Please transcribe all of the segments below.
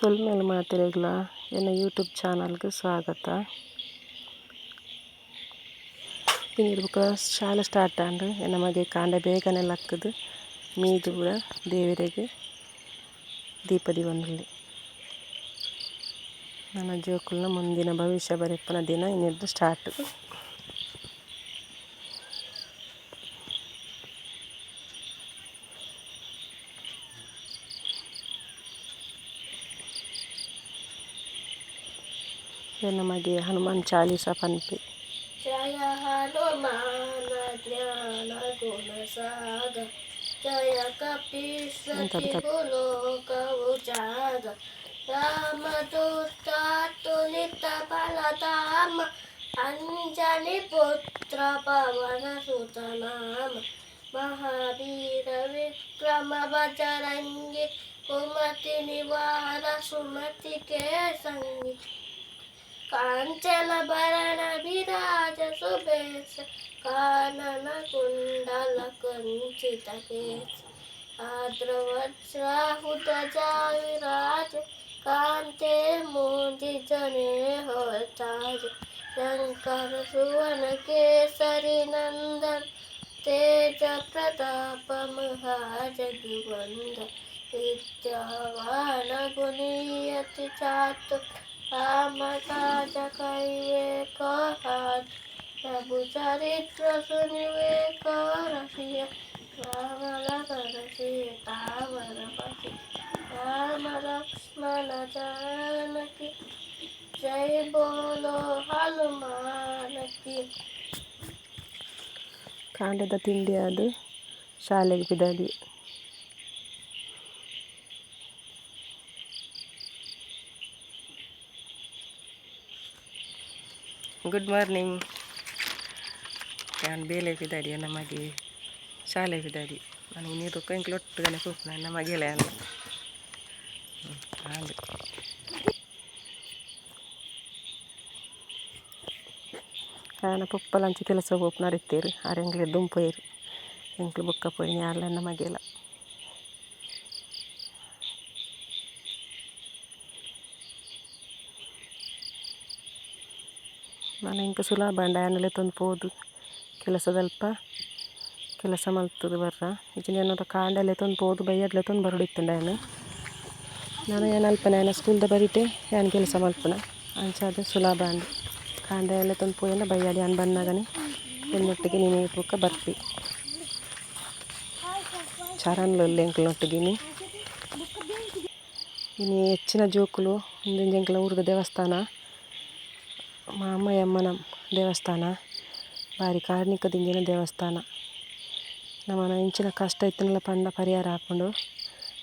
ಸೊಲ್ಮೇಲೆ ಮಾತಿರಗ್ಲ ಎನ್ನ ಯೂಟ್ಯೂಬ್ ಚಾನಲ್ಗೆ ಸ್ವಾಗತ. ಇನ್ನಿರ್ಬೇಕು ಶಾಲೆ ಸ್ಟಾರ್ಟ್ ಆಂಡು ಎನ್ನ ಮಗೆ ಕಾಂಡ ಬೇಗನೆ ಲಕ್ಕದು. ಮೀದು ಕೂಡ ದೇವರಿಗೆ ದೀಪದಿ ಒಂದಲ್ಲಿ ನನ್ನ ಜೋಕುಲ್ನ ಮುಂದಿನ ಭವಿಷ್ಯ ಬರೀಪ್ಪನ ದಿನ ಇನ್ನಿದ್ದು start ನಮಗೆ ಹನುಮಾನ್ ಚಾಲೀಸ ಪನ್ಪಿ ಜಯ ಹನುಮಾನ ಜ್ಞಾನ ಗುಣ ಸಾಗ ಜಯ ಕಪಿಸತಿ ಲೋಕವು ಜಾಗ ರಾಮದೂತ ತುಲಿತ ಬಲಧಾಮ ಅಂಜನಿ ಪುತ್ರ ಪವನ ಸುತ ನಾಮ ಮಹಾವೀರ ವಿಕ್ರಮ ಬಜರಂಗಿ ಕುಮತಿ ನಿವಾರ ಸುಮತಿ ಕೆ ಸಂಗಿ काञ्चलभरणविराज सुबेश काननकुण्डलकुञ्चितकेश आद्रवज्राहुतजाविराज कान्ते मोदिजने होताज शङ्कर सुवनकेसरिनन्दन तेजप्रतापमहाजगिवन्द विद्यावानगुणीयति चातु మగాజ కయ్యే కోహాజ్ ప్రభు చరిత్ర సునివే కోరసియ రామల కరసి తామరపసి రామ లక్ష్మణ జానకి జై బోలో హనుమానకి ಕಾಂಡದ ತಿಂಡಿ ಅದು ಶಾಲೆಗೆ ಬಿಡಲಿ ಗುಡ್ ಮಾರ್ನಿಂಗ್ ನಾನು ಬೇಲೆ ಬಿದ್ದಾಡಿ ನಮಗೆ ಶಾಲೆ ಬಿದ್ದಾಡಿ ನನಗೆ ನೀರು ಕಂಕ್ಲು ಒಟ್ಟುಗನೆ ಕೂತ್ನ ನಮ್ಮ ಗೆಳೆಯ ಅಲ್ಲ ಹಾಗೆ ನಾನು ಪುಪ್ಪಲಂಚಿ ಕೆಲಸ ಹೋಗಿ ನಡೀತೀರಿ ಆರು ಎಂಗ್ಲೆ ದುಂಪೋಯ್ರು ಎಂಕ್ಲು ಬುಕ್ಕ ಪೋಯಿ ಯಾರಲ್ಲ ನಮ್ಮ ನಾನು ಇಂಕ ಸುಲಭ ಡ್ಯಾನಲೆ ತಂದು ಪೋದು ಕೆಲಸದಲ್ಪ ಕೆಲಸ ಮಲ್ತದು ಬರ್ರ. ಇಜಿನ ಏನಾರ ಕಾಂಡಲೆ ತಂದು ಪೋದು ಬೈಯಡ್ಲೆ ತಂದು ಬರಡಿತ್ತು ಏನು ನಾನು ಏನಲ್ಪ ಏನು ಸ್ಕೂಲ್ದ ಬರೀಟೆ ಏನು ಕೆಲಸ ಮಲ್ಪನ ಅಂಚಾದ ಸುಲಭ ಅಂದು. ಕಾಂಡ ಎಲ್ಲ ತಂದು ಪೋಯನ್ನ ಬೈಯಾಡಿ, ಅನ್ ಬಂದಾಗನೇ ಎನ್ನೊಟ್ಟಿಗೆ ನೀನು ಇಟ್ಬೇಕ ಬರ್ತಿ. ಚರನ್ಲು ಎಂಕ್ಲೊಟ್ಟಿಗಿನಿ ಇನ್ನು ಹೆಚ್ಚಿನ ಜೋಕುಲು ಮುಂದಿನ ಎಂಕ್ಲ ಊರ್ದ ದೇವಸ್ಥಾನ. మా ಅಮ್ಮನ ದೇವಸ್ಥಾನ ಬಾರಿ ಕಾರ್ಣಿಕದಿಂಜಿನ ದೇವಸ್ಥಾನ. ನಮ್ಮನ ಇಂಚಿನ ಕಷ್ಟ ಇತ್ತನೆಲ್ಲ ಪಂಡ ಪರಿಹಾರ ಹಾಕ್ಕೊಂಡು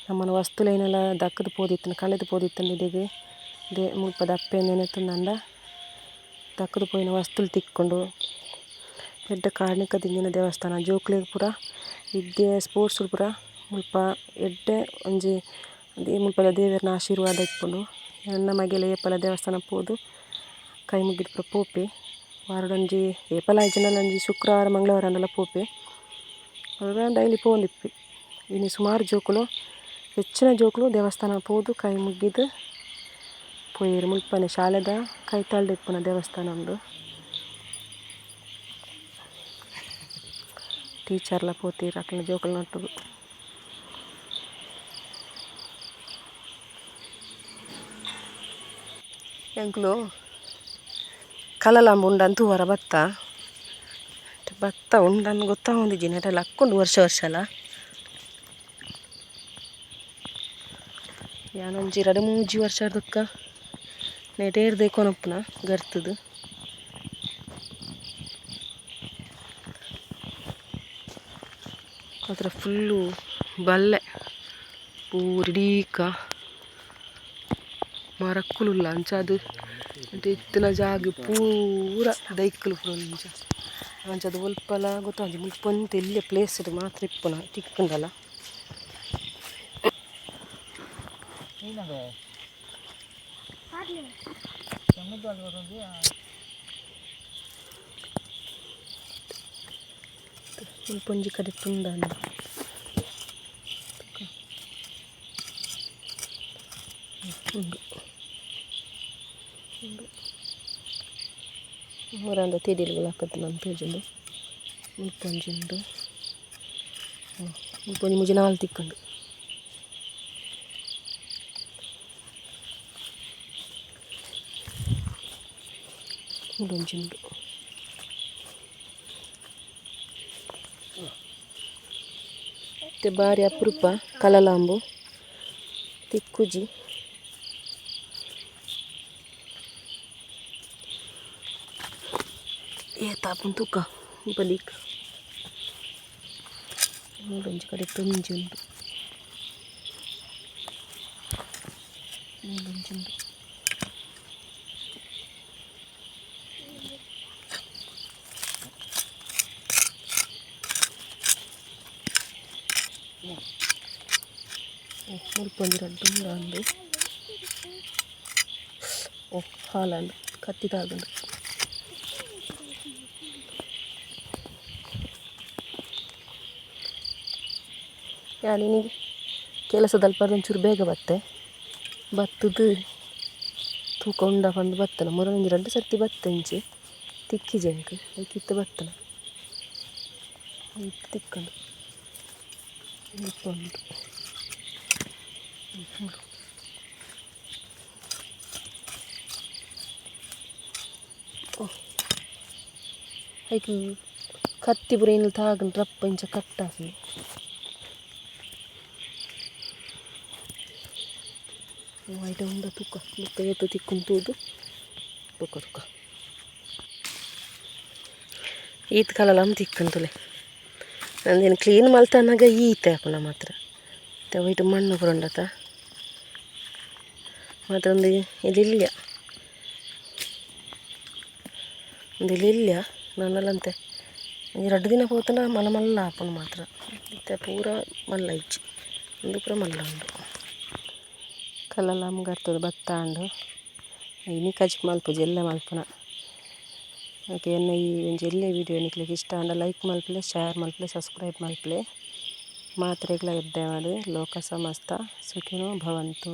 ನಮ್ಮನ ವಸ್ತುಲೇನೆಲ್ಲ ದಕ್ಕದು ಪೋದಿತ್ತನ ಕಳೆದು ಪೋದಿತ್ತನ ಇದಿಗೆ ದೇ ಮುಲ್ಪ ದಪ್ಪೆ ನೆನೆತಂದಂಡ ದಕ್ಕದು ಪೋಯಿನ ವಸ್ತುಲು ತಿಕ್ಕೊಂಡು ಎಡ್ಡ ಕಾರ್ಣಿಕದಿಂಜಿನ ದೇವಸ್ಥಾನ, ಜೋಕ್ಲೆಗ್ ಪೂರ, ಇದ್ದೇ ಸ್ಪೋರ್ಟ್ಸ್ ಪೂರ ಮುಲ್ಪ ಎಡ್ಡೆ ಒಂಜಿ ಮುಲ್ಪದ ದೇವರನ್ನ ಆಶೀರ್ವಾದ ಇಟ್ಕೊಂಡು, ನನ್ನ ಮಗೆಲೆ ಏಪಲ ದೇವಸ್ಥಾನ ಪೋದು. ಕೈ ಮುಗಿದು ಪೂರ ಪೋಪೆ ವಾರಡೊಂಜಿ ಏಪಲ ಆಯ್ಜನಲ ಶುಕ್ರವಾರ ಮಂಗಳವಾರ ಪೋಪೆ ಅವಾಗ ಡೈಲಿ ಪೋಂದಿಪ್ಪಿ ಇನ್ನು ಸುಮಾರು ಜೋಕುಲು ಹೆಚ್ಚಿನ ಜೋಕುಲು ದೇವಸ್ಥಾನ ಪೋದು ಕೈ ಮುಗಿದು ಪೋಯಿರು ಮುಲ್ಪನೆ ಶಾಲೆದ ಕೈ ತಳ್ದಿಪ್ಪುನ ದೇವಸ್ಥಾನ ಉಂಡು ಟೀಚರ್ಲ ಪೋತೀರು ಅಕ್ಲ ಜೋಕುಲು ನೊಟ್ಟುಗು ಎಂಕ್ಲು ಕಲಲಾಂಬ ಉಂಡಂತೂ ಹೊರ ಭತ್ತ ಭತ್ತ ಉಂಡನ್ನು ಗೊತ್ತಾಗೊಂದಿದ್ದೀನಿ ಅದೆಲ್ಲ ಹಾಕ್ಕೊಂಡು ವರ್ಷ ವರ್ಷ ಅಲ್ಲ. ಯಾನೊಂಜಿ ಎರಡು ಮೂಜಿ ವರ್ಷ ಅದಕ್ಕೆ ನೆಡೇರ್ದೆ ಕೊನಪ್ಪನ ಗರ್ತದು. ಅದ್ರ ಫುಲ್ಲು ಬಲ್ಲೆ. ಪೂರಿಡೀಕ ಮರಕ್ಕುಲುಲ್ಲ ಅಂಚದು ಇತ್ತಿನ ಜಾಗ ಪೂರ ದೈಕ್ಕಲು ಪೂರ ಅಂಚ ಅಂಚದು ಒಲ್ಪಲ ಗೊತ್ತಾಂಜಿ ಮುಲ್ಪೊಂತ ಇಲ್ಲೇ ಪ್ಲೇಸ್ ಇದು ಮಾತ್ರ ಇಪ್ಪುನ ತಿಕ್ಕುಂಡಲ್ಲ ಮುಲ್ಪೊಂಜಿ ಕಡೆ ತುಂಡಾನ ಮೂರಂದ ತಿಡಿಲ್ಗಳು ಹಾಕದ್ದು ನಾನು ತೋಜುಂಡು ಮುಲ್ಪೊಂಜಿ ಉಂಡು ಮುಲ್ಪೊಂಜಿ ಮುಜಿ ನಾಲ್ ತಿಕ್ಕುಂಡು ಉಂಡೊಂಜಿ ಉಂಡು ಮತ್ತೆ ಬಾರಿ ಅಪರೂಪ ಕಲಲಾಂಬು ತಿಕ್ಕುಜಿ ಏತಾಪುನ್ ತೂಕ ಬಲಿಕ್ ಮೂಡೊಂಜಿ ಕಡೆ ತೊಂಜಿ ಉಂಡು ಮೂಡೊಂಜಿ ಉಂಡು ಮುಲ್ಪೊಂಜಿ ರಡ್ಡು ಉಂಡು ಓ ಹಾಲಂಡು ಕತ್ತಿ ತಾಗುಂಡು ಯಾನಿನಿಗೆ ಕೆಲಸದಲ್ಲಿ ಒಂಚೂರು ಬೇಗ ಬತ್ತೆ ಬತ್ತದು ತೂಕ ಉಂಡ ಬಂದು ಬತ್ತನ ಮೂರೊಂಜಿ ಎರಡು ಸರ್ತಿ ಬತ್ತಂಚಿ ತಿಕ್ಕಿ ಜಂಕ್ ಕಿತ್ತು ಬತ್ತನ ಇತ್ತು ತಿಕ್ಕಂಡು ಉಂಟು ಐಕ್ ಕತ್ತಿ ಪೂರ ಏನಿಲ್ಲ ತಾಗಂಡು ರಪ್ಪ ಇಂಚ ಕಟ್ಟಾಕಿ ಐಟ ಉಂಡ ತುಕ್ಕ ಮುಕ್ಕ ಏತು ತಿಕ್ಕುಂತೂದು ತುಕ್ಕ ತುಕ್ಕ ಈತ್ ಕಾಲಲ್ಲ ತಿಕ್ಕಂತಲೆ. ನಂದೇನು ಕ್ಲೀನ್ ಮಲ್ತಾನಾಗ ಈತೆ ನಮ್ಮ ಹತ್ರ. ಮತ್ತೆ ವೈಟ್ ಮಣ್ಣು ಬರೋಂಡತ. ಮತ್ತೊಂದು ಇದಿಲ್ಲ ಒಂದು ಇಲ್ಲಿಲ್ಲ ನನ್ನಲ್ಲಂತೆ. ಎರಡು ದಿನ ಹೋತನ ಮಲ್ಲ ಮಲ್ಲ ಆಪುಂಡು ಮಾತ್ರ. ಮತ್ತೆ ಪೂರ ಮಲ್ಲ ಇಚ್ಚಿ ಒಂದು ಪೂರ ಮಲ್ಲ ಉಂಡು ಕಲ್ಲಲ್ಲ ಅಮ್ಗರ್ತದೆ ಭತ್ತ ಅಂಡು. ಇನಿ ಕಚ್ಕ್ ಮಲ್ಪುಜಿ ಎಲ್ಲ ಮಲ್ಪನ. ಓಕೆ ಎನ್ನ ಈ ಒಂಜಿ ಎಲ್ಲೇ ವೀಡಿಯೋ ನಿಕ್ಲೆಗ್ ಇಷ್ಟ ಅಂಡ ಲೈಕ್ ಮಲ್ಪಲೆ ಶೇರ್ ಮಲ್ಪಲೆ ಸಬ್ಸ್ಕ್ರೈಬ್ ಮಲ್ಪಲೆ. ಮಾತ್ರೆಗಳ ಎಡ್ಡೆ ಮಾಡಿ ಲೋಕ ಸಮಸ್ತ ಸುಖಿನೋ ಭವಂತು.